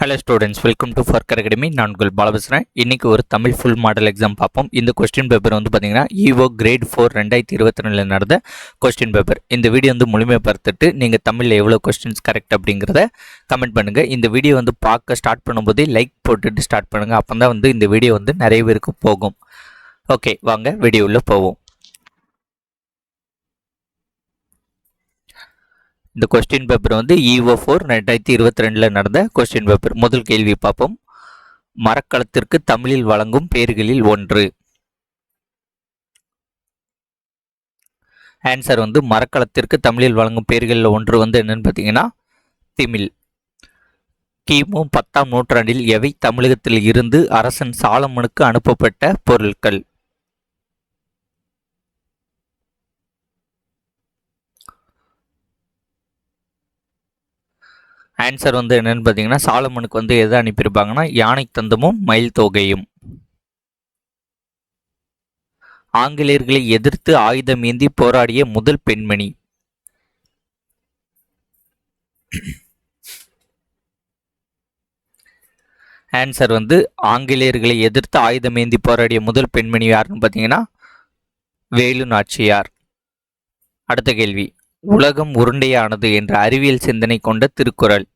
Hello students welcome to ஃபர்கர் academy நான் உங்கள் பாலபேசுகிறேன் இன்றைக்கி ஒரு தமிழ் ஃபுல் மாடல் எக்ஸாம் பார்ப்போம். இந்த கொஸ்டின் பேப்பர் வந்து பார்த்திங்கன்னா இஓ கிரேட் ஃபோர் ரெண்டாயிரத்தி இருபத்தி ரெண்டில் நடந்த கொஸ்டின் பேப்பர் இந்த வீடியோ வந்து முழுமையாக பார்த்துட்டு நீங்கள் தமிழில் எவ்வளோ கொஸ்டின்ஸ் கரெக்ட் அப்படிங்கிறத கமெண்ட் பண்ணுங்கள் இந்த வீடியோ வந்து பார்க்க ஸ்டார்ட் பண்ணும்போதே லைக் போட்டுட்டு ஸ்டார்ட் பண்ணுங்கள் அப்போ தான் வந்து இந்த வீடியோ வந்து நிறைய பேருக்கு போகும். ஓகே வாங்க வீடியோவில் போவோம். இந்த கொஸ்டின் பேப்பர் வந்து இஓ ஃபோர் ரெண்டாயிரத்தி இருபத்தி ரெண்டில் நடந்த கொஸ்டின் பேப்பர் முதல் கேள்வி பார்ப்போம். மரக்கலத்திற்கு தமிழில் வழங்கும் பெயர்களில் ஒன்று. ஆன்சர் வந்து மரக்களத்திற்கு தமிழில் வழங்கும் பெயர்களில் ஒன்று வந்து என்னன்னு பார்த்தீங்கன்னா திமில். கிமு பத்தாம் நூற்றாண்டில் எவை தமிழகத்தில் இருந்து அரசன் சாலமனுக்கு அனுப்பப்பட்ட பொருட்கள்? ஆன்சர் வந்து என்னென்னு பார்த்தீங்கன்னா சாலமனுக்கு வந்து எதை அனுப்பியிருப்பாங்கன்னா யானை தந்தமும் மயில் தொகையும். ஆங்கிலேயர்களை எதிர்த்து ஆயுதம் ஏந்தி போராடிய முதல் பெண்மணி. ஆன்சர் வந்து ஆங்கிலேயர்களை எதிர்த்து ஆயுதம் ஏந்தி போராடிய முதல் பெண்மணி யாருன்னு பார்த்தீங்கன்னா வேலு நாச்சியார். அடுத்த கேள்வி. உலகம் உருண்டையானது என்ற அறிவியல் சிந்தனை கொண்ட திருக்குறள்.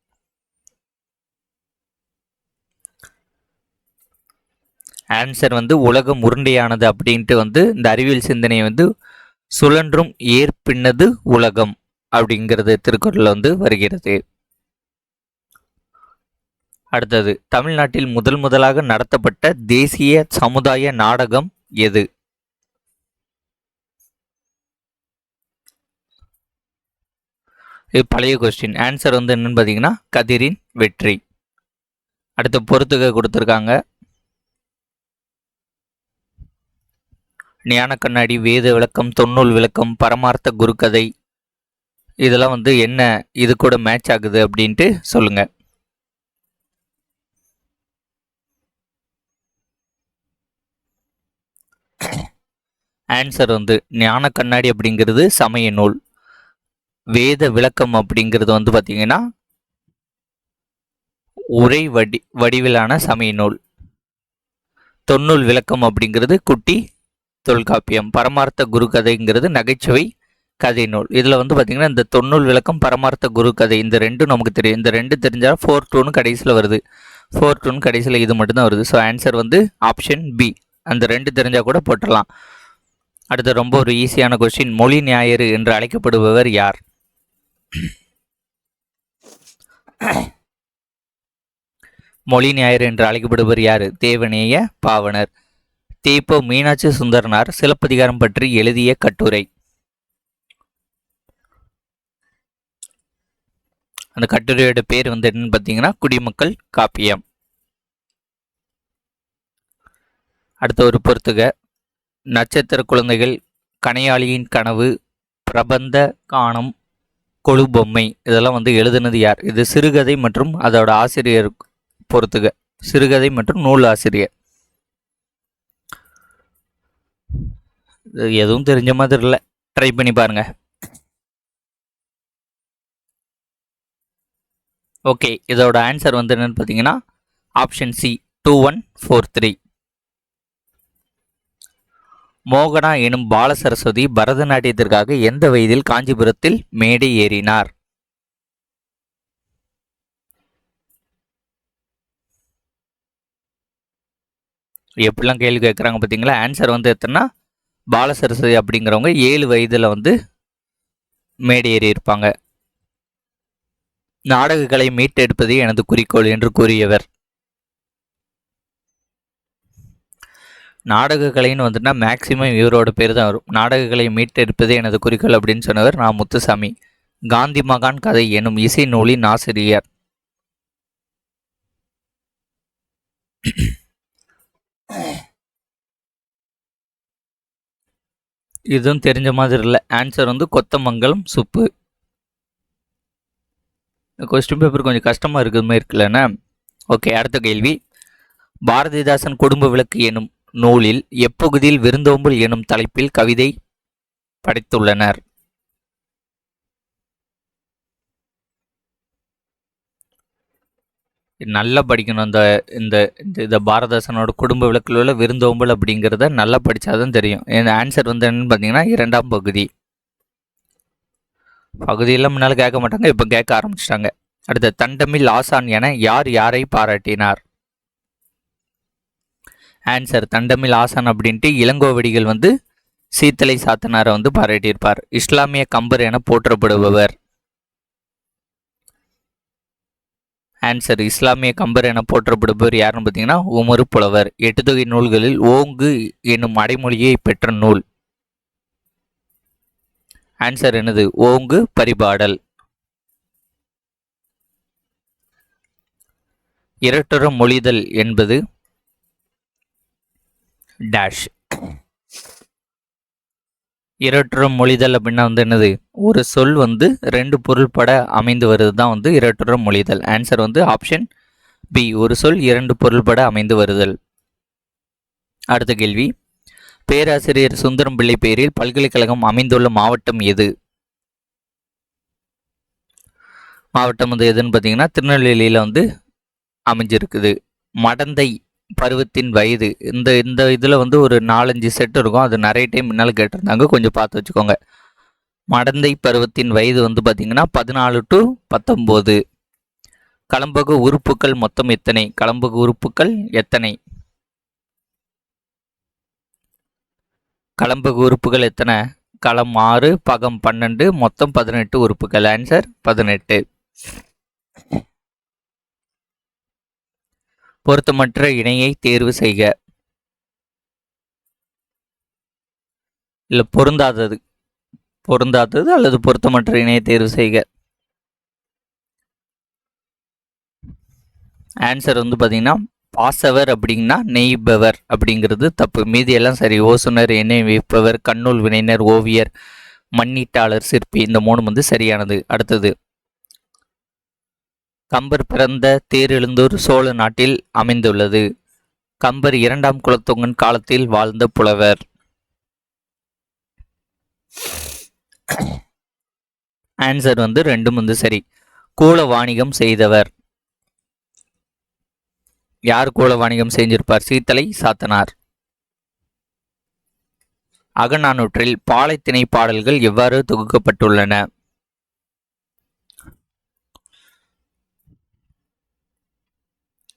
ஆன்சர் வந்து உலகம் உருண்டையானது அப்படின்ட்டு வந்து இந்த அறிவியல் சிந்தனை வந்து சுழன்றும் ஏற்பின்னது உலகம் அப்படிங்கிறது திருக்குறளில் வந்து வருகிறது. அடுத்தது தமிழ்நாட்டில் முதல் முதலாக நடத்தப்பட்ட தேசிய சமுதாய நாடகம் எது? இது பழைய கொஸ்டின் ஆன்சர் வந்து என்னன்னு பார்த்தீங்கன்னா கதிரின் வெற்றி. அடுத்து பொறுத்துக கொடுத்துருக்காங்க. ஞான கண்ணாடி வேத விளக்கம் தொன்னூல் விளக்கம் பரமார்த்த குருக்கதை. இதெல்லாம் வந்து என்ன இது கூட மேட்ச் ஆகுது அப்படின்ட்டு சொல்லுங்க. ஆன்சர் வந்து ஞான கண்ணாடி அப்படிங்கிறது சமய நூல். வேத விளக்கம் அப்படிங்கிறது வந்து பார்த்தீங்கன்னா உரை வடி வடிவிலான சமய நூல். தொன்னூல் விளக்கம் அப்படிங்கிறது குட்டி தொல்காப்பியம் பரமார்த்த குரு கதைங்கிறது நகைச்சுவை கதை நூல். இதில் வந்து பார்த்திங்கன்னா இந்த தொன்னூல் விளக்கம் பரமார்த்த குரு கதை இந்த ரெண்டும் நமக்கு தெரியும். இந்த ரெண்டு தெரிஞ்சால் ஃபோர் டூன்னு கடைசியில் வருது. ஃபோர் டூன்னு கடைசியில் இது மட்டும்தான் வருது. ஸோ ஆன்சர் வந்து ஆப்ஷன் பி அந்த ரெண்டு தெரிஞ்சால் கூட போட்டுடலாம். அடுத்து ரொம்ப ஒரு ஈஸியான கொஸ்டின் மொழி ஞாயிறு என்று அழைக்கப்படுபவர் யார்? மொழி ஞாயிறு என்று அழைக்கப்படுபவர் யார்? தேவநேய பாவனர். தேப்போ மீனாட்சி சுந்தரனார் சிலப்பதிகாரம் பற்றி எழுதிய கட்டுரை. அந்த கட்டுரையோட பேர் வந்து என்னன்னு பார்த்தீங்கன்னா குடிமக்கள் காப்பியம். அடுத்த ஒரு பொறுத்துக. நட்சத்திர குழந்தைகள் கனையாளியின் கனவு பிரபந்த காணம் கொழு பொம்மை இதெல்லாம் வந்து எழுதுனது யார்? இது சிறுகதை மற்றும் அதோட ஆசிரியர் பொறுத்துக. சிறுகதை மற்றும் நூல் ஆசிரியர். எதுவும் தெரிஞ்ச மாதிரி இல்லை. ட்ரை பண்ணி பாருங்க. ஓகே இதோட ஆன்சர் வந்து என்னன்னு பார்த்தீங்கன்னா option C two one four three மோகனா எனும் பால சரஸ்வதி பரதநாட்டியத்திற்காக எந்த வயதில் காஞ்சிபுரத்தில் மேடை ஏறினார்? எப்படிலாம் கேள்வி கேட்குறாங்க பார்த்தீங்களா ஆன்சர் வந்து எத்தனை? பாலசரஸ்வதி அப்படிங்கிறவங்க ஏழு வயதில் வந்து மேடையேறி இருப்பாங்க. நாடகங்களை மீட்டெடுப்பதே எனது குறிக்கோள் என்று கூறியவர். நாடகக்கலைன்னு வந்துட்டுனா மேக்சிமம் இவரோட பேர் தான் வரும். நாடகங்களை மீட்டெடுப்பதே எனது குறிக்கோள் அப்படின்னு சொன்னவர் நான் முத்துசாமி. காந்தி மகான் கதை எனும் இசை நூலின் ஆசிரியர். இதுவும் தெரிஞ்ச மாதிரி இல்லை. ஆன்சர் வந்து கொத்தமங்கலம் சுப்பு கொஸ்டின் பேப்பர் கொஞ்சம் கஷ்டமாக இருக்கிற மாதிரி இருக்குல்லண்ணா ஓகே அடுத்த கேள்வி. பாரதிதாசன் குடும்ப விளக்கு எனும் நூலில் எப்பகுதியில் விருந்தோம்பல் எனும் தலைப்பில் கவிதை படைத்துள்ளனர்? நல்லா படிக்கணும். இந்த இந்த இந்த பாரதாசனோட குடும்ப விளக்கில் உள்ள விருந்தோம்பல் அப்படிங்கிறத நல்லா படித்தாதான் தெரியும். இந்த ஆன்சர் வந்து என்னென்னு பார்த்தீங்கன்னா இரண்டாம் பகுதி. பகுதியெல்லாம் முன்னால் கேட்க மாட்டாங்க இப்போ கேட்க ஆரம்பிச்சிட்டாங்க. அடுத்த தண்டமில் ஆசான் என யார் யாரை பாராட்டினார்? ஆன்சர் தண்டமில் ஆசான் அப்படின்ட்டு இளங்கோவடிகள் வந்து சீத்தலை சாத்தனாரை வந்து பாராட்டியிருப்பார். இஸ்லாமிய கம்பர் என போற்றப்படுபவர். ஆன்சர் இஸ்லாமிய கம்பர் என போற்றப்படுபவர் யாருன்னு பார்த்தீங்கன்னா உமரு புலவர். எட்டு தொகை நூல்களில் ஓங்கு என்னும் அடைமொழியை பெற்ற நூல். ஆன்சர் என்னது? ஓங்கு பரிபாடல். இரட்டுற மொழிதல் என்பது டேஷ் இரட்டுற மொழிதல் அப்படின்னா வந்து என்னது? ஒரு சொல் வந்து ரெண்டு பொருள்பட அமைந்து வருது தான் வந்து இரட்டுற மொழிதல். ஆன்சர் வந்து ஆப்ஷன் பி ஒரு சொல் இரண்டு பொருள்பட அமைந்து வருதல். அடுத்த கேள்வி. பேராசிரியர் சுந்தரம் பிள்ளை பெயரில் பல்கலைக்கழகம் அமைந்துள்ள மாவட்டம் எது? மாவட்டம் வந்து எதுன்னு பார்த்தீங்கன்னா திருநெல்வேலியில் வந்து அமைஞ்சிருக்குது. மடந்தை பருவத்தின் வயது. இந்த இந்த இதில் வந்து ஒரு நாலஞ்சு செட் இருக்கும். அது நிறைய டைம் முன்னால் கேட்டிருந்தாங்க. கொஞ்சம் பார்த்து வச்சுக்கோங்க. மடந்தை பருவத்தின் வயது வந்து பார்த்திங்கன்னா பதினாலு டு பத்தொம்போது. கலம்பகு உறுப்புகள் மொத்தம் எத்தனை? கலம்பகு உறுப்புகள் எத்தனை? கலம்பகு உறுப்புகள் எத்தனை? களம் ஆறு பகம் பன்னெண்டு மொத்தம் பதினெட்டு உறுப்புகள். ஆன்சர் பதினெட்டு. பொருத்தமற்ற இணையை தேர்வு செய்க. இல்லை பொருந்தாதது. பொருந்தாதது அல்லது பொருத்தமற்ற இணையை தேர்வு செய்க. ஆன்சர் வந்து பார்த்தீங்கன்னா பாசவர் அப்படின்னா நெய்பவர் அப்படிங்கிறது தப்பு. மீதி எல்லாம் சரி. ஓசுனர் எண்ணெய் வைப்பவர் கண்ணூல் வினைஞர் ஓவியர் மண்ணீட்டாளர் சிற்பி இந்த மூணு வந்து சரியானது. அடுத்தது கம்பர் பிறந்த தேரெழுந்தூர் சோழ நாட்டில் அமைந்துள்ளது. கம்பர் இரண்டாம் குலத்தொங்கன் காலத்தில் வாழ்ந்த புலவர். ஆன்சர் வந்து ரெண்டும் வந்து சரி. கூல வாணிகம் செய்தவர். யார் கூல வாணிகம் செஞ்சிருப்பார்? சீத்தலை சாத்தனார். அகநானூற்றில் பாலைத்திணை பாடல்கள் எவ்வாறு தொகுக்கப்பட்டுள்ளன?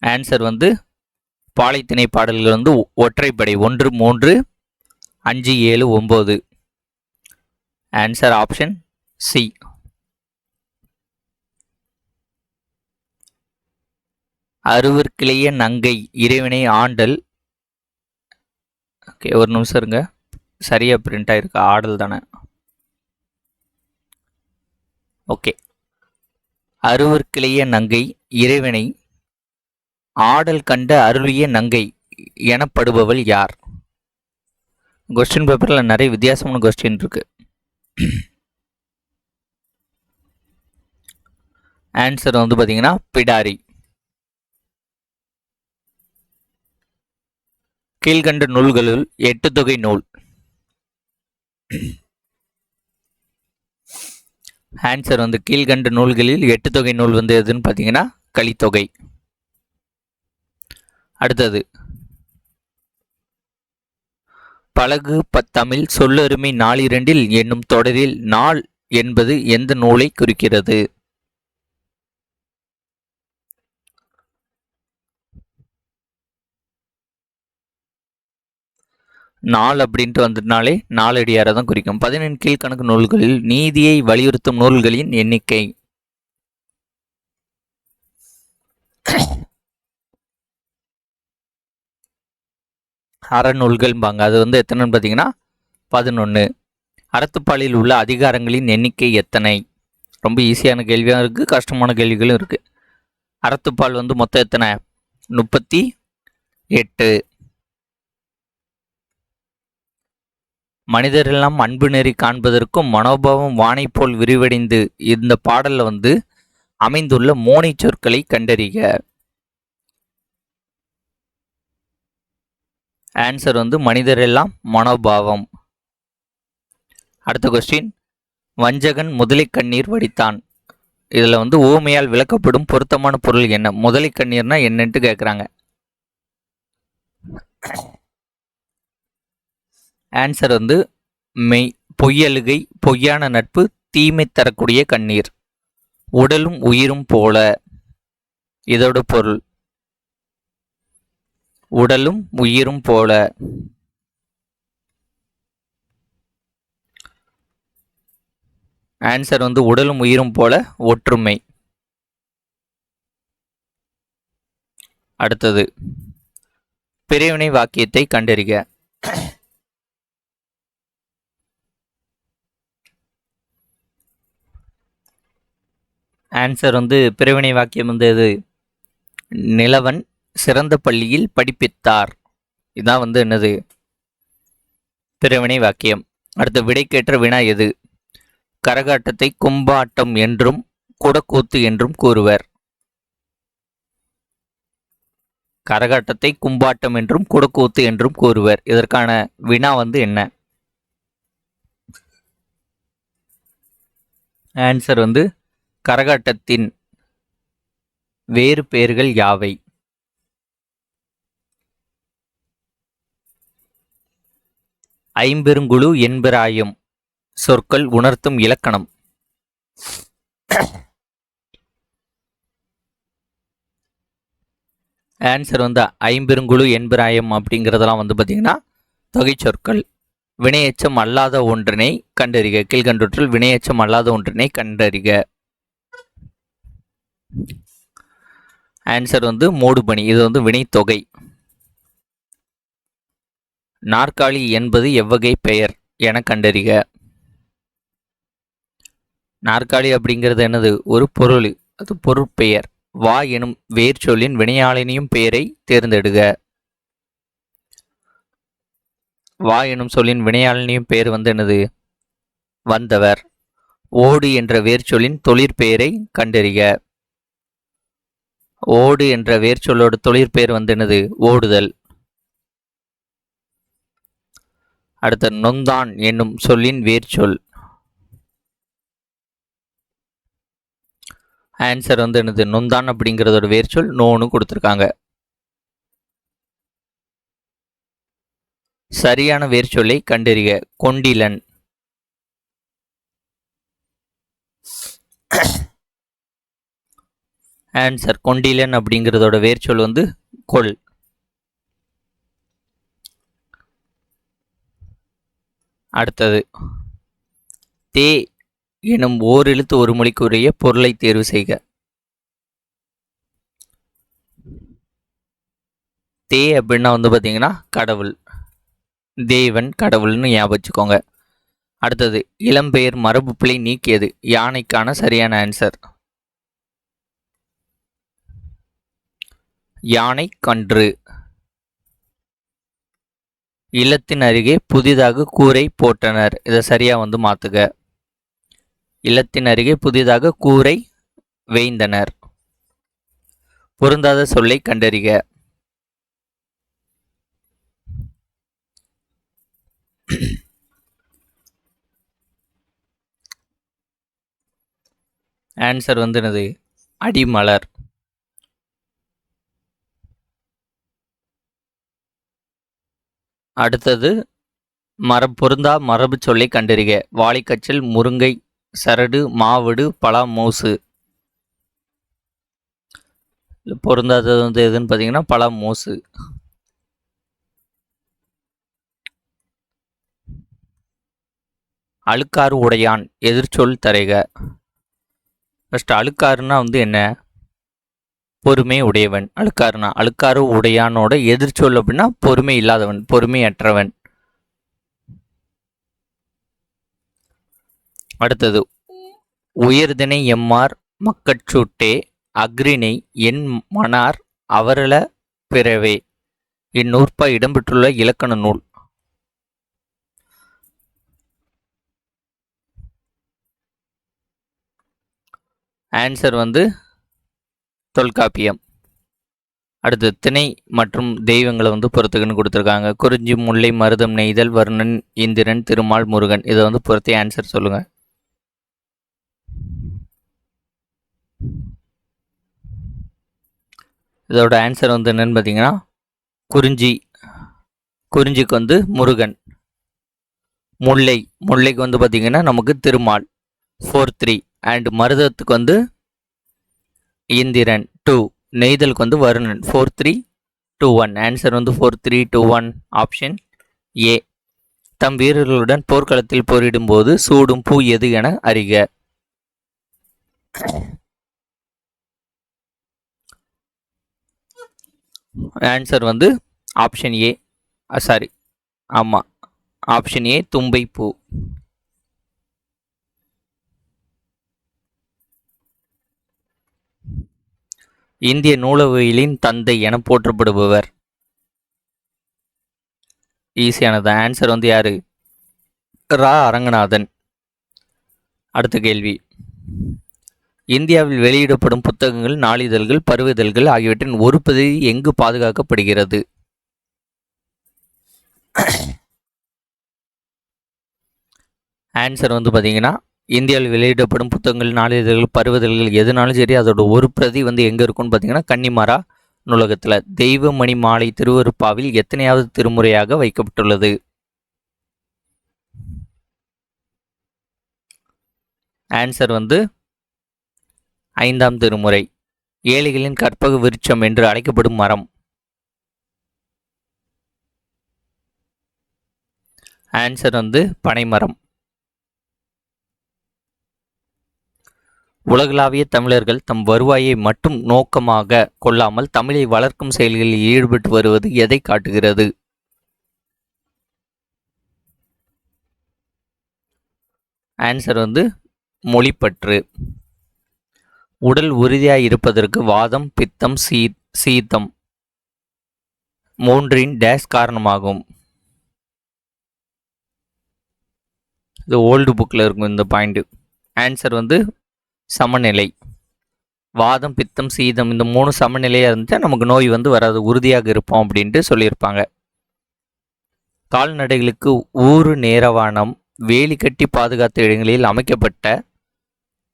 ஆன்சர் வந்து பாலைத்திணை பாடல்கள் வந்து ஒற்றைப்படை ஒன்று மூன்று அஞ்சு ஏழு ஒம்பது. ஆன்சர் ஆப்ஷன் சி அருவர்க்கிளைய நங்கை இறைவனை ஆண்டல். ஓகே ஒரு நிமிஷம் இருங்க. சரியாக பிரிண்ட் ஆகிருக்கு ஆடல் தானே. ஓகே அருவர்க்கிளைய நங்கை இறைவனை ஆடல் கண்ட அருளிய நங்கை எனப்படுபவள் யார்? கொஸ்டின் பேப்பரில் நிறைய வித்தியாசமான கொஸ்டின் இருக்கு. ஆன்சர் வந்து பார்த்தீங்கன்னா பிடாரி. கீழ்கண்ட நூல்களுள் எட்டு தொகை நூல். ஆன்சர் வந்து கீழ்கண்ட நூல்களில் எட்டு தொகை நூல் வந்து எதுன்னு பார்த்தீங்கன்னா கலித்தொகை. அடுத்தது. பழகு பத்தமிழ் சொல்லொருமை நாளிரண்டில் என்னும் தொடரில் நாள் என்பது எந்த நூலை குறிக்கிறது? நாள் அப்படின்ட்டு வந்துட்டனாலே நாலடியாரை தான் குறிக்கும். பதினெண் கீழ்கணக்கு நூல்களில் நீதியை வலியுறுத்தும் நூல்களின் எண்ணிக்கை. அறநூல்கள்பாங்க அது வந்து எத்தனைன்னு பார்த்தீங்கன்னா பதினொன்று அறத்துப்பாலில் உள்ள அதிகாரங்களின் எண்ணிக்கை எத்தனை? ரொம்ப ஈஸியான கேள்வியாக இருக்குது கஷ்டமான கேள்விகளும் இருக்குது அறத்துப்பால் வந்து மொத்தம் எத்தனை? முப்பத்தி எட்டு. மனிதரெல்லாம் அன்பு நெறி காண்பதற்கும் மனோபாவம் வானை போல் விரிவடைந்து இந்த பாடலில் வந்து அமைந்துள்ள மோனை சொற்களை கண்டறிக. ஆன்சர் வந்து மனிதரெல்லாம் மனோபாவம். அடுத்த கொஸ்டின் வஞ்சகன் முதலை கண்ணீர் வடித்தான். இதில் வந்து ஊமையால் விளக்கப்படும் பொருத்தமான பொருள் என்ன? முதலை கண்ணீர்னா என்னன்ட்டு கேட்குறாங்க ஆன்சர் வந்து மெய் பொய்யழுகை பொய்யான நட்பு தீமை தரக்கூடிய கண்ணீர். உடலும் உயிரும் போல. இதோட பொருள். உடலும் உயிரும் போல. ஆன்சர் வந்து உடலும் உயிரும் போல ஒற்றுமை. அடுத்தது பிரிவினை வாக்கியத்தை கண்டறிக. ஆன்சர் வந்து பிரிவினை வாக்கியம் வந்து எது? நிலவன் சிறந்த பள்ளியில் படிப்பித்தார். இதான் வந்து என்னது? பிரிவினை வாக்கியம். அடுத்து விடைக்கேற்ற வினா எது? கரகாட்டத்தை கும்பாட்டம் என்றும் குடக்கூத்து என்றும் கூறுவர். கரகாட்டத்தை கும்பாட்டம் என்றும் குடக்கூத்து என்றும் கூறுவர். இதற்கான வினா வந்து என்ன? ஆன்சர் வந்து கரகாட்டத்தின் வேறு பெயர்கள் யாவை? ஐம்பெருங்குழு என்பராயும் சொற்கள் உணர்த்தும் இலக்கணம். ஆன்சர் வந்து ஐம்பெருங்குழு என்பராயம் அப்படிங்கிறதெல்லாம் வந்து பார்த்தீங்கன்னா தொகை சொற்கள் வினையச்சம் அல்லாத ஒன்றினை கண்டறிக. கீழ்கண்டுற்றில் வினையச்சம் அல்லாத ஒன்றினை கண்டறிக. ஆன்சர் வந்து மூடுபனி இது வந்து வினைத்தொகை. நாற்காலி என்பது எவ்வகை பெயர் என கண்டறிக. நாற்காலி அப்படிங்கிறது என்னது? ஒரு பொருள் அது பொருட்பெயர். வா எனும் வேர் சொல்லின் வினையாளினியும் பெயரை தேர்ந்தெடுக. வா எனும் சொல்லின் வினையாளினியும் பெயர் வந்து என்னது? வந்தவர். ஓடு என்ற வேர் சொல்லின் தொழிற்பெயரை கண்டறிக. ஓடு என்ற வேர் சொல்லோட தொழிற்பெயர் வந்து என்னது? ஓடுதல். அடுத்த நொந்தான் என்னும் சொல்லின் வேர்ச்சொல். ஆன்சர் வந்து என்னது? நொந்தான் அப்படிங்கிறதோட வேர்ச்சொல் நோன்னு கொடுத்துருக்காங்க. சரியான வேர்ச்சொல்லை கண்டறிய கண்டறிக. கொண்டிலன். ஆன்சர் கொண்டிலன் அப்படிங்கிறதோட வேர்ச்சொல் வந்து கொள் அடுத்தது. தே எனும் ஓரெழுத்து ஒரு மொழிக்குரிய பொருளை தேர்வு செய்க. தே அப்படின்னா வந்து பார்த்தீங்கன்னா கடவுள். தேவன் கடவுள்னு ஞாபகம் வச்சுக்கோங்க. அடுத்தது இளம்பெயர் மரபு பிழை நீக்கியது. யானைக்கான சரியான ஆன்சர் யானை கன்று. இல்லத்தின் அருகே புதிதாக கூரை போட்டனர் இதை சரியாக வந்து மாற்றுக இல்லத்தின் அருகே புதிதாக கூரை வேய்ந்தனர். பொருந்தாத சொல்லை கண்டறிக. ஆன்சர் வந்து என்னது? அடிமலர். அடுத்தது மர பொருந்தா மரபு சொல்லை கண்டறிக. வாழைக்கச்சல் முருங்கை சரடு மாவடு பலா மூசு பொருந்தாதது வந்து எதுன்னு பார்த்தீங்கன்னா பலா மூசு அழுக்காறு உடையான் எதிர்ச்சொல் தரைக. ஃபஸ்ட் அழுக்காறுன்னா வந்து என்ன? பொறுமை உடையவன். அழுக்காருனா அழுக்காறு உடையானோட எதிர்ச்சொல் அப்படின்னா பொறுமை இல்லாதவன் பொறுமையற்றவன். அடுத்தது உயர்தினை எம்மார் மக்கட்சூட்டே அக்ரிணை என் மனார் அவரல பிறவே. இந்நூற்பா இடம்பெற்றுள்ள இலக்கண நூல். ஆன்சர் வந்து தொல்காப்பியம். அடுத்து திணை மற்றும் தெய்வங்களை வந்து பொறுத்துக்குன்னு கொடுத்துருக்காங்க. குறிஞ்சி முல்லை மருதம் நெய்தல் வர்ணன் இந்திரன் திருமால் முருகன். இதை வந்து பொறுத்தே ஆன்சர் சொல்லுங்கள் இதோட ஆன்சர் வந்து என்னென்னு பார்த்தீங்கன்னா குறிஞ்சி. குறிஞ்சிக்கு வந்து முருகன். முல்லை. முல்லைக்கு வந்து பார்த்திங்கன்னா நமக்கு திருமால். ஃபோர் த்ரீ அண்ட் மருதத்துக்கு வந்து இந்திரன் டூ நெய்தலுக்கு வந்து Varunan four three two one answer வந்து four three two one option A தம் வீரர்களுடன் போர்க்களத்தில் போரிடும்போது சூடும் பூ எது என அறிக. ஆன்சர் வந்து ஆப்ஷன் ஏ சாரி ஆமாம் ஆப்ஷன் ஏ தும்பை பூ. இந்திய நூலகவியலின் தந்தை என போற்றப்படுபவர். ஈஸியானது. ஆன்சர் வந்து யாரு? ரா. அரங்கநாதன். அடுத்த கேள்வி. இந்தியாவில் வெளியிடப்படும் புத்தகங்கள் நாளிதழ்கள் பருவிதழ்கள் ஆகியவற்றின் ஒரு பகுதி எங்கு பாதுகாக்கப்படுகிறது? ஆன்சர் வந்து பார்த்தீங்கன்னா இந்தியாவில் வெளியிடப்படும் புத்தகங்கள் நாளிதழ்கள் பருவதழ்கள் எதுனாலும் சரி அதோட ஒரு பிரதி வந்து எங்கே இருக்கும்னு பார்த்தீங்கன்னா கன்னிமாரா நூலகத்தில். தெய்வமணி மாலை திருவருப்பாவில் எத்தனையாவது திருமுறையாக வைக்கப்பட்டுள்ளது? ஆன்சர் வந்து ஐந்தாம் திருமுறை. ஏழைகளின் கற்பக விருட்சம் என்று அழைக்கப்படும் மரம். ஆன்சர் வந்து பனைமரம். உலகளாவிய தமிழர்கள் தம் வருவாயை மட்டும் நோக்கமாக கொள்ளாமல் தமிழை வளர்க்கும் செயல்களில் ஈடுபட்டு வருவது எதை காட்டுகிறது? ஆன்சர் வந்து மொழிப்பற்று. உடல் உறுதியாய் இருப்பதற்கு வாதம் பித்தம் சீ சீத்தம் மூன்றின் டேஷ் காரணமாகும். இது ஓல்டு புக்கில் இருக்கும் இந்த பாயிண்ட் ஆன்சர் வந்து சமநிலை. வாதம் பித்தம் சீதம் இந்த மூணு சமநிலையாக இருந்துச்சா நமக்கு நோய் வந்து வராது உறுதியாக இருப்போம் அப்படின்ட்டு சொல்லியிருப்பாங்க. கால்நடைகளுக்கு ஊறு நேரவானம் வேலி கட்டி பாதுகாத்த இடங்களில் அமைக்கப்பட்ட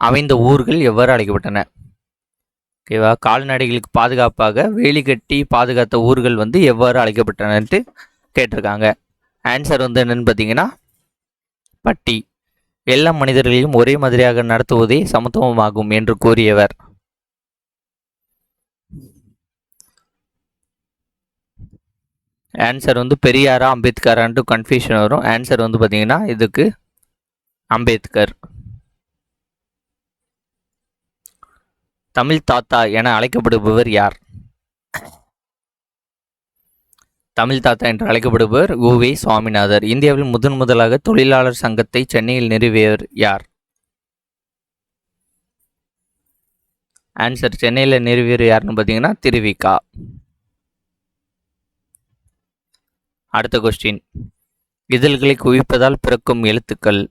அமைந்த ஊர்கள் எவ்வாறு அழைக்கப்பட்டன? ஓகேவா கால்நடைகளுக்கு பாதுகாப்பாக வேலி கட்டி பாதுகாத்த ஊர்கள் வந்து எவ்வாறு அழைக்கப்பட்டனன்ட்டு கேட்டிருக்காங்க. ஆன்சர் வந்து என்னென்னு பார்த்தீங்கன்னா பட்டி. எல்லா மனிதர்களையும் ஒரே மாதிரியாக நடத்துவதே சமத்துவமாகும் என்று கூறியவர். ஆன்சர் வந்து பெரியாரா அம்பேத்கரான்ட்டு கன்ஃபியூஷன் வரும். ஆன்சர் வந்து பார்த்தீங்கன்னா இதுக்கு அம்பேத்கர். தமிழ் தாத்தா என அழைக்கப்படுபவர் யார்? தமிழ் தாத்தா என்று அழைக்கப்படுபவர் உவே சுவாமிநாதர். இந்தியாவில் முதன் முதலாக தொழிலாளர் சங்கத்தை சென்னையில் நிறுவியவர் யார்? ஆன்சர் சென்னையில் நிறுவியவர் யாருன்னு பார்த்தீங்கன்னா திருவிகா அடுத்த கொஸ்டின் இதழ்களை குவிப்பதால் பிறக்கும் எழுத்துக்கள்.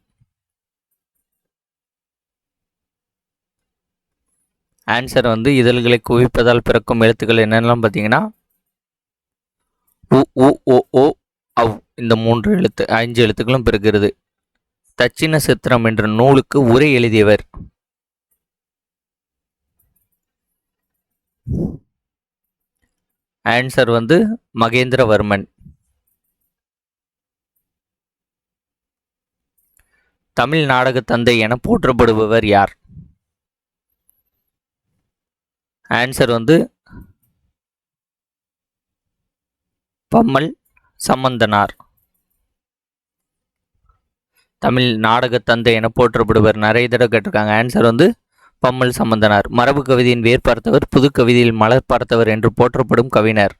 ஆன்சர் வந்து இதழ்களை குவிப்பதால் பிறக்கும் எழுத்துக்கள் என்னென்னலாம் பார்த்தீங்கன்னா உ உ ஓ ஓ அவ் இந்த மூன்று எழுத்து அஞ்சு எழுத்துக்களும் பெறுகிறது தச்சின சித்திரம் என்ற நூலுக்கு உரை எழுதியவர். ஆன்சர் வந்து மகேந்திரவர்மன். தமிழ் நாடக தந்தை என போற்றப்படுபவர் யார்? ஆன்சர் வந்து பம்மல் சம்பந்தனார். தமிழ் நாடக தந்தை என போற்றப்படுவர் நிறைய தடவை கேட்டிருக்காங்க. ஆன்சர் வந்து பம்மல் சம்பந்தனார். மரபு கவிதையின் வேர் பார்த்தவர் புது கவிதையில் மலர் பார்த்தவர் என்று போற்றப்படும் கவிஞர்.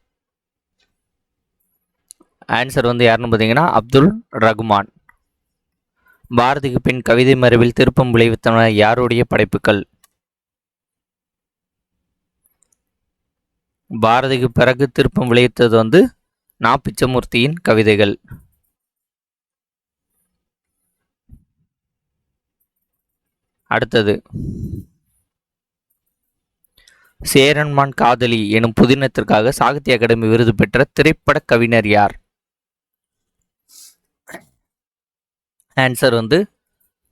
ஆன்சர் வந்து யாருன்னு பார்த்தீங்கன்னா அப்துல் ரகுமான். பாரதிக்கு பின் கவிதை மரபில் திருப்பம் விளைவித்தன யாருடைய படைப்புகள்? பாரதிக்கு பிறகு திருப்பம் விளைவித்தது வந்து நா பிச்சமூர்த்தியின் கவிதைகள். அடுத்தது. சேரன்மான் காதலி எனும் புதினத்திற்காக சாகித்ய அகாடமி விருது பெற்ற திரைப்பட கவிஞர் யார்? ஆன்சர் வந்து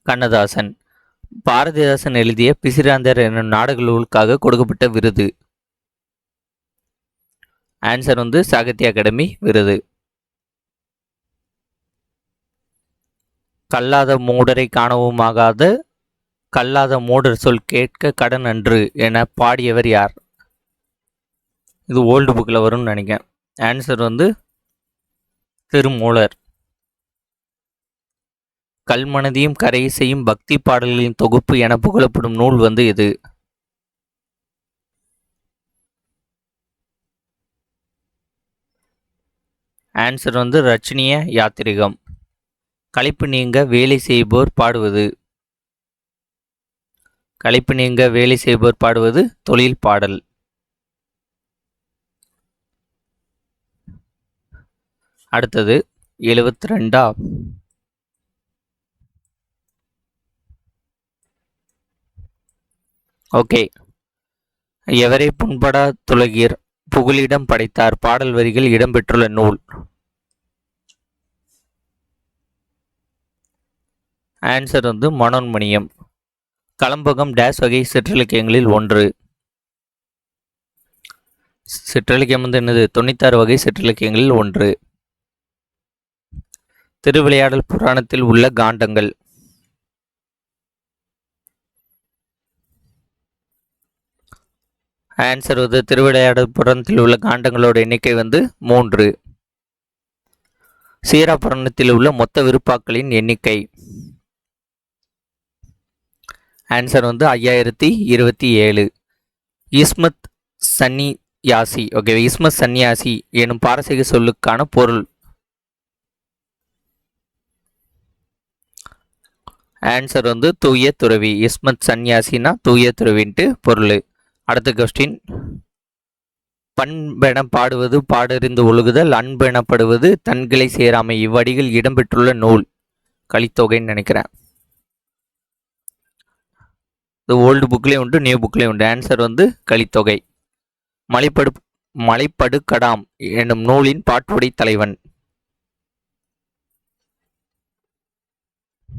கண்ணதாசன். பாரதிதாசன் எழுதிய பிசிராந்தர் என்னும் நாடக நூலுக்காக கொடுக்கப்பட்ட விருது. ஆன்சர் வந்து சாகித்ய அகாடமி விருது. கல்லாத மூடரை காணவும் ஆகாது கல்லாத மூடர் சொல் கேட்க கடன் அன்று என பாடியவர் யார்? இது ஓல்டு புக்கில் வரும்னு நினைக்கிறேன். ஆன்சர் வந்து திருமூலர். கல்மனதையும் கரை பக்தி பாடல்களின் தொகுப்பு என புகழப்படும் நூல் வந்து இது ஆன்சர் வந்து ரச்சனிய யாத்திரிகம். களைப்பு நீங்க வேலை செய்போர் பாடுவது. களைப்பு நீங்க வேலை செய்போர் பாடுவது தொழில் பாடல். அடுத்தது எழுபத்தி ரெண்டா ஓகே. எவரை புண்படா துலகீர்? புகலிடம் படைத்தார். பாடல் வரிகள் இடம்பெற்றுள்ள நூல். ஆன்சர் வந்து மனோன்மணியம். களம்பகம் டேஸ் வகை சிற்றிலக்கியங்களில் ஒன்று. சிற்றிலக்கியம் வந்து என்னது? தொண்ணூத்தாறு வகை சிற்றிலக்கியங்களில் ஒன்று. திருவிளையாடல் புராணத்தில் உள்ள காண்டங்கள். ஆன்சர் வந்து திருவிளையாடற்புறத்தில் உள்ள காண்டங்களோட எண்ணிக்கை வந்து மூன்று. சீராபுரணத்தில் உள்ள மொத்த விருப்பாக்களின் எண்ணிக்கை. ஆன்சர் வந்து ஐயாயிரத்தி இருபத்தி ஏழு. இஸ்மத் சன்னியாசி ஓகே இஸ்மத் சன்னியாசி எனும் பாரசீக சொல்லுக்கான பொருள். ஆன்சர் வந்து தூய துறவி இஸ்மத் சன்னியாசினா தூய துறவின்ட்டு பொருள். அடுத்த கொஸ்டின் பண்பென பாடுவது பாடறிந்து ஒழுகுதல் அன்பெனப்படுவது தன்கிளை சேராமை. இவ்வடிகள் இடம்பெற்றுள்ள நூல். கலித்தொகைன்னு நினைக்கிறேன். இது ஓல்டு புக்லேயும் உண்டு நியூ புக்லேயும் உண்டு. ஆன்சர் வந்து கலித்தொகை. மலைப்படு மலைப்படு கடாம் என்னும் நூலின் பாட்டுடை தலைவன்.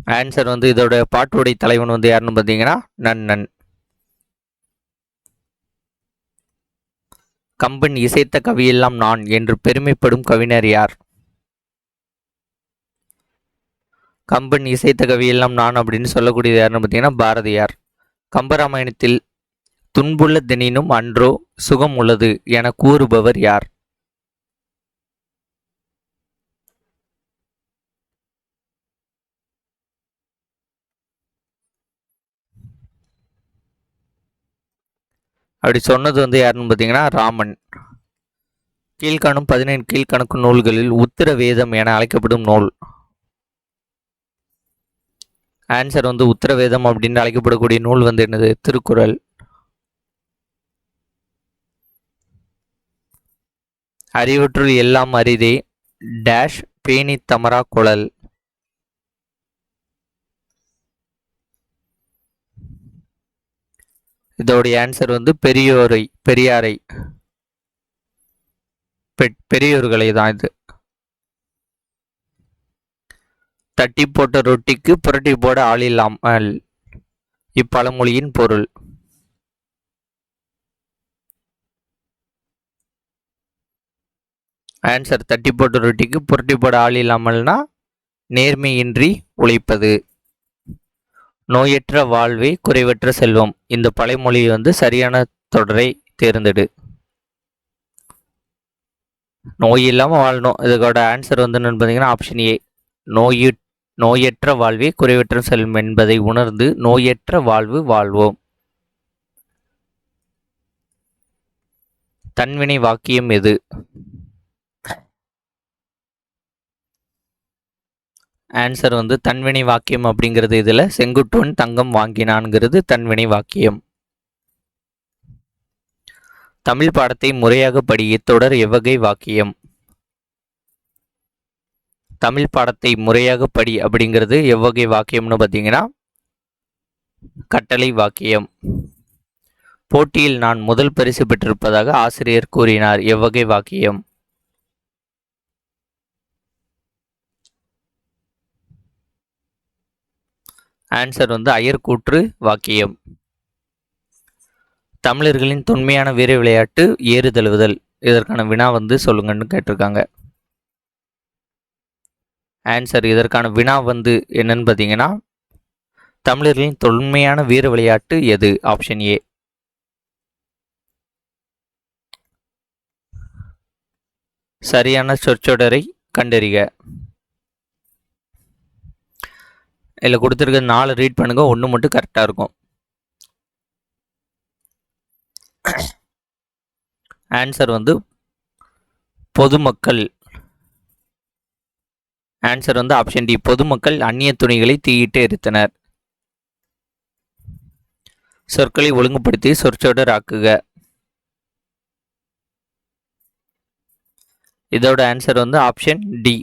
ஆன்சர் வந்து இதோட பாட்டுடை தலைவன் வந்து யாருன்னு பார்த்தீங்கன்னா நன்னன். கம்பன் இசைத்த கவியெல்லாம் நான் என்று பெருமைப்படும் கவிஞர் யார்? கம்பன் இசைத்த கவியெல்லாம் நான் அப்படின்னு சொல்லக்கூடியது யாருன்னு பார்த்தீங்கன்னா பாரதியார். கம்பராமாயணத்தில் துன்புள்ள தினினும் அன்றோ சுகம் உள்ளது என கூறுபவர் யார்? அப்படி சொன்னது வந்து யாருன்னு பார்த்தீங்கன்னா ராமன். கீழ்காணும் பதினேழு கீழ்கணக்கு நூல்களில் உத்திர வேதம் என அழைக்கப்படும் நூல். ஆன்சர் வந்து உத்தரவேதம் அப்படின்னு அழைக்கப்படக்கூடிய நூல் வந்து என்னது? திருக்குறள். அறிவற்றுள் எல்லாம் அரிதே டேஷ் பேணி தமரா குழல். இதோடைய ஆன்சர் வந்து பெரியோரை பெரியாரை. பெரியோர்களை தான் இது. தட்டி போட்ட ரொட்டிக்கு புரட்டி போட ஆள் இல்லாமல் இப்பழமொழியின் பொருள். ஆன்சர் தட்டி போட்ட ரொட்டிக்கு புரட்டி போட ஆள் இல்லாமல்னா நேர்மையின்றி உழைப்பது. நோயற்ற வாழ்வே குறைவற்ற செல்வம். இந்த பழைமொழி வந்து சரியான தொடரை தேர்ந்தெடு. நோய் இல்லாமல் வாழணும். இதுக்கோட ஆன்சர் வந்து என்னன்னு பார்த்தீங்கன்னா ஆப்ஷன் ஏ நோயு நோயற்ற வாழ்வே குறைவற்ற செல்வம் என்பதை உணர்ந்து நோயற்ற வாழ்வு வாழ்வோம். தன்வினை வாக்கியம் எது? ஆன்சர் வந்து தன்வினை வாக்கியம் அப்படிங்கிறது இதில் செங்குட்டுவன் தங்கம் வாங்கினான்ங்கிறது தன்வினை வாக்கியம். தமிழ் பாடத்தை முறையாக படி இத்தொடர் எவ்வகை வாக்கியம். தமிழ் பாடத்தை முறையாக படி அப்படிங்கிறது எவ்வகை வாக்கியம்னு பார்த்தீங்கன்னா கட்டளை வாக்கியம். போட்டியில் நான் முதல் பரிசு பெற்றிருப்பதாக ஆசிரியர் கூறினார் எவ்வகை வாக்கியம். ஆன்சர் வந்து அயர்கூற்று வாக்கியம். தமிழர்களின் தொன்மையான வீர விளையாட்டு ஏறு தழுவுதல் இதற்கான வினா வந்து சொல்லுங்கன்னு கேட்டிருக்காங்க. ஆன்சர் இதற்கான வினா வந்து என்னன்னு பார்த்தீங்கன்னா தமிழர்களின் தொன்மையான வீர விளையாட்டு எது? ஆப்ஷன் ஏ சரியான சொற்றொடரை கண்டறிக. இதில் கொடுத்துருக்க நாலு ரீட் பண்ணுங்கள் ஒன்று மட்டும் கரெக்டாக இருக்கும். ஆன்சர் வந்து பொதுமக்கள். ஆன்சர் வந்து ஆப்ஷன் டி பொதுமக்கள் அந்நிய துணிகளை தீயிட்டு எரித்தனர். சொற்களை ஒழுங்குபடுத்தி சொற்சொடர் ஆக்குக. இதோட ஆன்சர் வந்து ஆப்ஷன் டி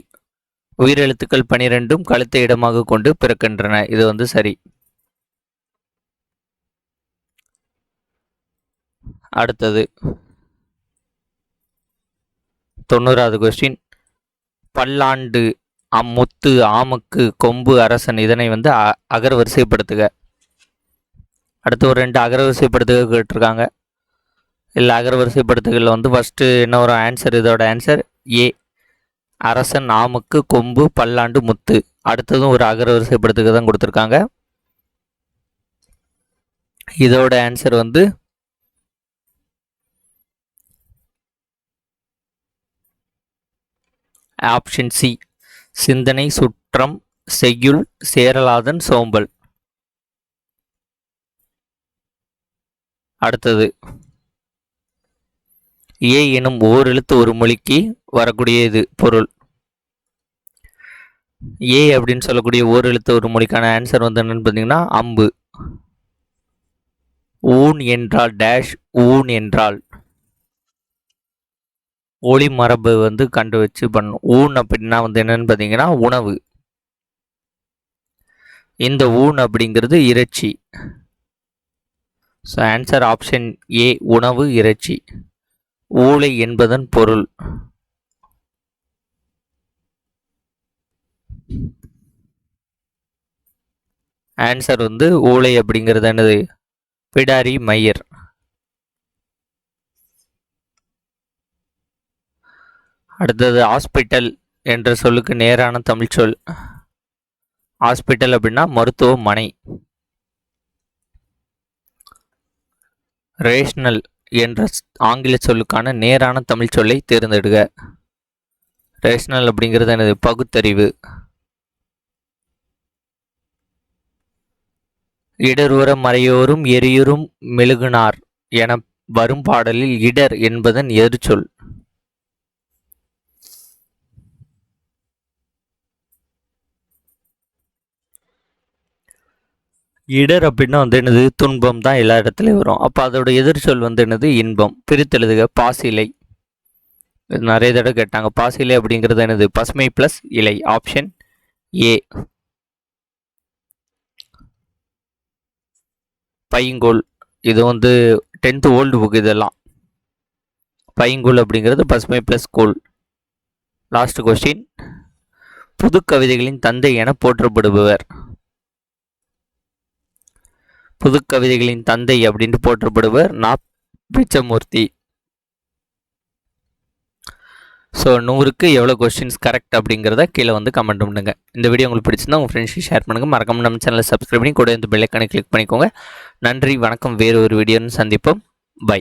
உயிரெழுத்துக்கள் பனிரெண்டும் கழுத்தை இடமாக கொண்டு பிறக்கின்றன. இது வந்து சரி. அடுத்தது. தொண்ணூறாவது கொஸ்டின் பல்லாண்டு அம்முத்து ஆமுக்கு கொம்பு அரசன். இதனை வந்து அ- அகர வரிசைப்படுத்துக. அடுத்து ஒரு ரெண்டு அகர வரிசைப்படுத்துக கேட்டிருக்காங்க. இல்லை அகர வரிசைப்படுத்துகளில் வந்து ஃபஸ்ட்டு என்ன ஒரு ஆன்சர் இதோட ஆன்சர் ஏ அரசன் நாமுக்கு கொம்பு பல்லாண்டு முத்து. அடுத்ததும் ஒரு அகர வரிசைப்படுத்துக்கு தான் கொடுத்துருக்காங்க. இதோட ஆன்சர் வந்து ஆப்ஷன் சி சிந்தனை சுற்றம் செய்யுள் சேரலாதன் சோம்பல். அடுத்தது ஏ எனும் ஓர் எழுத்து ஒரு மொழிக்கு வரக்கூடிய இது பொருள். ஏ அப்படின்னு சொல்லக்கூடிய ஓர் எழுத்து ஒரு மொழிக்கான ஆன்சர் வந்து என்னன்னு பார்த்தீங்கன்னா அம்பு. ஊன் என்றால் டேஷ் ஊன் என்றால் ஒளி மரபு வந்து கண்டு வச்சு பண்ணும். ஊன் அப்படின்னா வந்து என்னன்னு பார்த்தீங்கன்னா உணவு. இந்த ஊன் அப்படிங்கிறது இறைச்சி. ஸோ ஆன்சர் ஆப்ஷன் ஏ உணவு இறைச்சி. ஊளை என்பதன் பொருள். ஆன்சர் வந்து ஊளை அப்படிங்கிறது என்னது? பிடாரி மயிர். அடுத்தது ஹாஸ்பிட்டல் என்ற சொல்லுக்கு நேரான தமிழ் சொல். ஹாஸ்பிட்டல் அப்படின்னா மருத்துவமனை. ரேஷ்னல் என்ற ஆங்கில சொல்லுக்கான நேரான தமிழ் சொல்லை தேர்ந்தெடுக. ரேஷனல் அப்படிங்கிறது எனது பகுத்தறிவு. இடர்வுற மறையோரும் எரியுறும் மெழுகுனார் என வரும் பாடலில் இடர் என்பதன் எதிர்ச்சொல். இடர் அப்படின்னா வந்து என்னது? துன்பம் தான் எல்லா இடத்துலையும் வரும். அப்போ அதோட எதிர்ச்சொல் வந்து என்னது? இன்பம். பிரித்தெழுதுக பாசிலை. நிறைய தடவை கேட்டாங்க. பாசிலை அப்படிங்கிறது என்னது? பசுமை ப்ளஸ் இலை. ஆப்ஷன் ஏ பையங்கோல் இது வந்து டென்த்து ஓல்டு புக் இதெல்லாம். பையங்கோல் அப்படிங்கிறது பசுமை ப்ளஸ் கோல். லாஸ்ட் கொஸ்டின் புது கவிதைகளின் தந்தை என போற்றப்படுபவர். புது கவிதைகளின் தந்தை அப்படின்ட்டு போற்றப்படுவர் நா பிச்சமூர்த்தி ஸோ நூறுக்கு எவ்வளோ கொஸ்டின்ஸ் கரெக்ட் அப்படிங்கிறத கீழே வந்து கமெண்ட் பண்ணுங்க. இந்த வீடியோ உங்களுக்கு பிடிச்சிருந்தா உங்கள் ஃப்ரெண்ட்ஸ்க்கு ஷேர் பண்ணுங்கள் மறக்காம நம்ம சேனலை சப்ஸ்கிரைப் பண்ணி கூட இந்த பெல்லைக்கான கிளிக் பண்ணிக்கோங்க. நன்றி வணக்கம். வேறு ஒரு வீடியோன்னு சந்திப்போம். பை